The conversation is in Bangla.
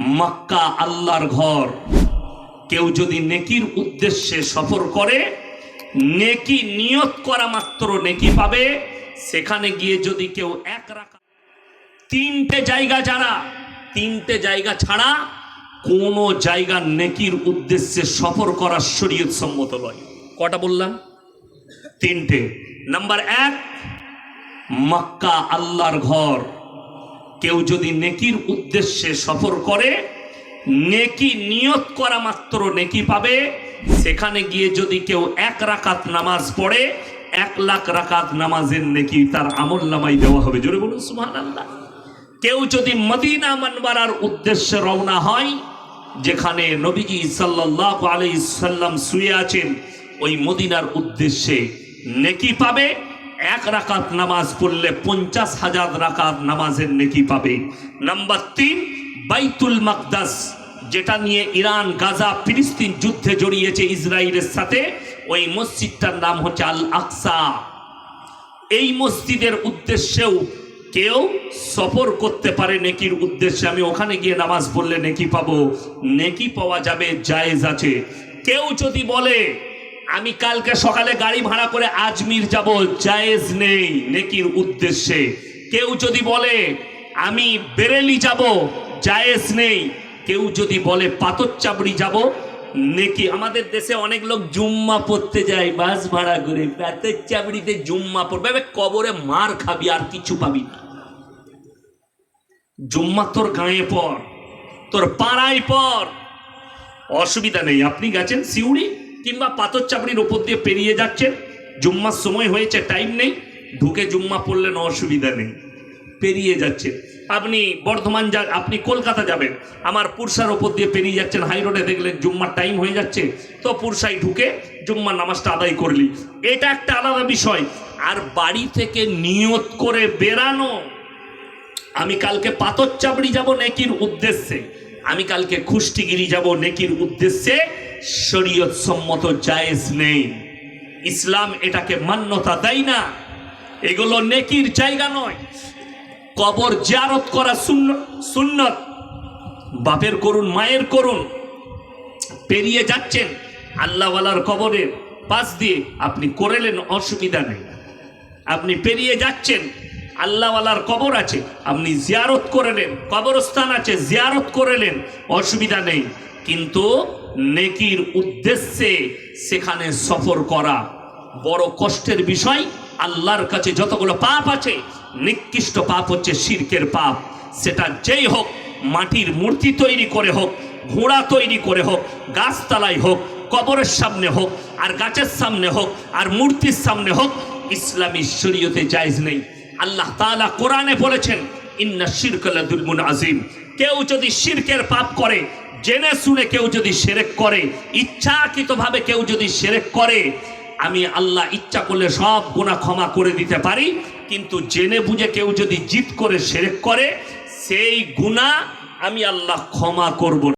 মক্কা আল্লাহর ঘর। কেউ যদি নেকির উদ্দেশ্যে সফর করে, নেকি নিয়ত করা মাত্র নেকি পাবে, সেখানে গিয়ে যদি কেউ এক রাখা তিনটে জায়গা যারা, তিনটে জায়গা ছাড়া কোনো জায়গা নেকির উদ্দেশ্যে সফর করা শরীয়ত সম্মত নয়। কটা বললাম? তিনটে। নাম্বার এক, মক্কা আল্লাহর ঘর। কেউ যদি নেকির উদ্দেশ্যে সফর করে, নেকি নিয়ত করা মাত্র নেকি পাবে, সেখানে গিয়ে যদি কেউ এক রাকাত নামাজ পড়ে, এক লাখ রাকাত নামাজের নেকি তার আমল নামাই দেওয়া হবে। জোরে বলুন সুহান আল্লাহ কেউ যদি মদিনা মানবারার উদ্দেশ্যে রওনা হয়, যেখানে নবীজি সাল্লাহ আলাই সাল্লাম শুয়ে আছেন, ওই মদিনার উদ্দেশ্যে নেকি পাবে এক রাকাত নামাজ পড়লে পঞ্চাশ হাজার রাকাত নামাজের নেকি পাবে। নাম্বার তিন, বাইতুল মাকদাস, যেটা নিয়ে ইরান, গাজা, ফিলিস্তিন যুদ্ধে জড়িয়েছে ইসরায়েলের সাথে, ওই মসজিদটার নাম হচ্ছে আল আকসা। এই মসজিদের উদ্দেশ্যেও কেউ সফর করতে পারে নেকির উদ্দেশ্যে। আমি ওখানে গিয়ে নামাজ পড়লে নেকি পাবো। নেকি পাওয়া যাবে, জায়েজ আছে। কেউ যদি বলে আমি কালকে সকালে গাড়ি ভাড়া করে আজমির যাব, জায়েজ নেই নেকির উদ্দেশ্যে। কেউ যদি বলে, আমি বেরেলি যাব, জায়েজ নেই। কেউ যদি বলে পাতর চাবড়ি যাব, নেকি। আমাদের দেশে অনেক লোক জুম্মা পড়তে যায়, বাস ভাড়া করে। পাতর চাবড়িতে জুম্মা পড়বে কবরে মার খাবি, আর কিছু পাবি না। জুম্মা তোর গায়ে পর তোর পাড়ায় পর অসুবিধা নেই। আপনি গেছেন সিউড়ি? কিংবা পাথর চাপড়ির ওপর দিয়ে পেরিয়ে যাচ্ছেন জুম্মার সময় হয়েছে টাইম নেই। ঢুকে জুম্মা পড়লেন অসুবিধা নেই। পেরিয়ে যাচ্ছেন আপনি বর্ধমান যা, আপনি কলকাতা যাবেন, আমার পুরসার ওপর দিয়ে পেরিয়ে যাচ্ছেন হাই রোডে দেখলেন জুম্মার টাইম হয়ে যাচ্ছে। তো পুরসাই ঢুকে জুম্মার নামাজটা আদায় করলি। এটা একটা আলাদা বিষয়। আর বাড়ি থেকে নিয়ত করে বেরানো, আমি কালকে পাথর চাপড়ি যাব নেকির উদ্দেশ্যে। আমি কালকে খুষ্টিগিরি যাব নেকির উদ্দেশ্যে। শরীয়ত সম্মত জায়েজ নেই। ইসলাম এটাকে মান্যতা দেয় না। এগুলো নেকির জায়গা নয়। কবর জিয়ারত করা সুন্নত। বাপের করুন, মায়ের করুন। পেরিয়ে যাচ্ছেন আল্লাহওয়ালার কবরের পাশ দিয়ে। আপনি করেলেন, অসুবিধা নেই। আপনি পেরিয়ে যাচ্ছেন, আল্লাহওয়ালার কবর আছে। আপনি জিয়ারত করেলেন, কবরস্থান আছে, জিয়ারত করেলেন, অসুবিধা নেই। কিন্তু নেকির উদ্দেশ্যে সেখানে সফর করা বড় কষ্টের বিষয়। আল্লাহর কাছে যতগুলো পাপ আছে, নিকৃষ্ট পাপ হচ্ছে শিরকের পাপ। সেটা যেই হোক, মাটির মূর্তি তৈরি করে হোক, ঘোড়া তৈরি করে হোক, গাছতলায় হোক, কবরের সামনে হোক, আর গাছের সামনে হোক, আর মূর্তির সামনে হোক, ইসলামী শরীয়তে জায়জ নেই। আল্লাহ তাআলা কোরআনে বলেছেন, ইন্না শিরকালা দুলমুন আজিম কেউ যদি শিরকের পাপ করে জেনে শুনে কেউ যদি সেরেক করে, ইচ্ছাকৃতভাবে কেউ যদি সেরেক করে, আমি আল্লাহ ইচ্ছা করলে সব গুণা ক্ষমা করে দিতে পারি। কিন্তু জেনে বুঝে কেউ যদি জিত করে, সেরেক করে, সেই গুণা আমি আল্লাহ ক্ষমা করব